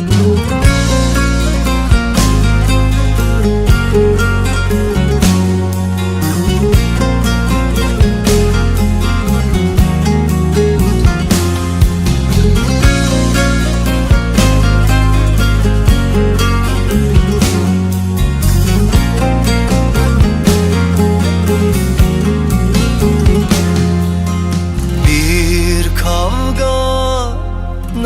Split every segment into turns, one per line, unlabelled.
Bir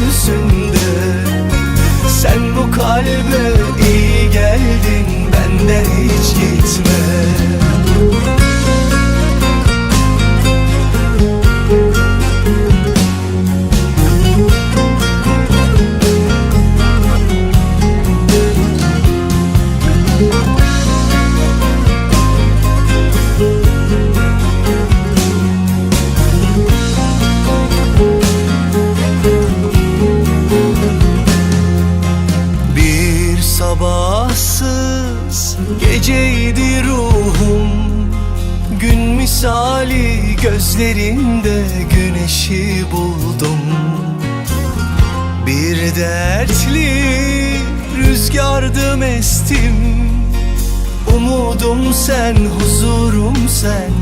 göğsünde Sen bu kalbe iyi geldin benden hiç gitme geceydi ruhum. Gün misali gözlerinde güneşi buldum. Bir dertli rüzgardım estim Umudum sen, huzurum sen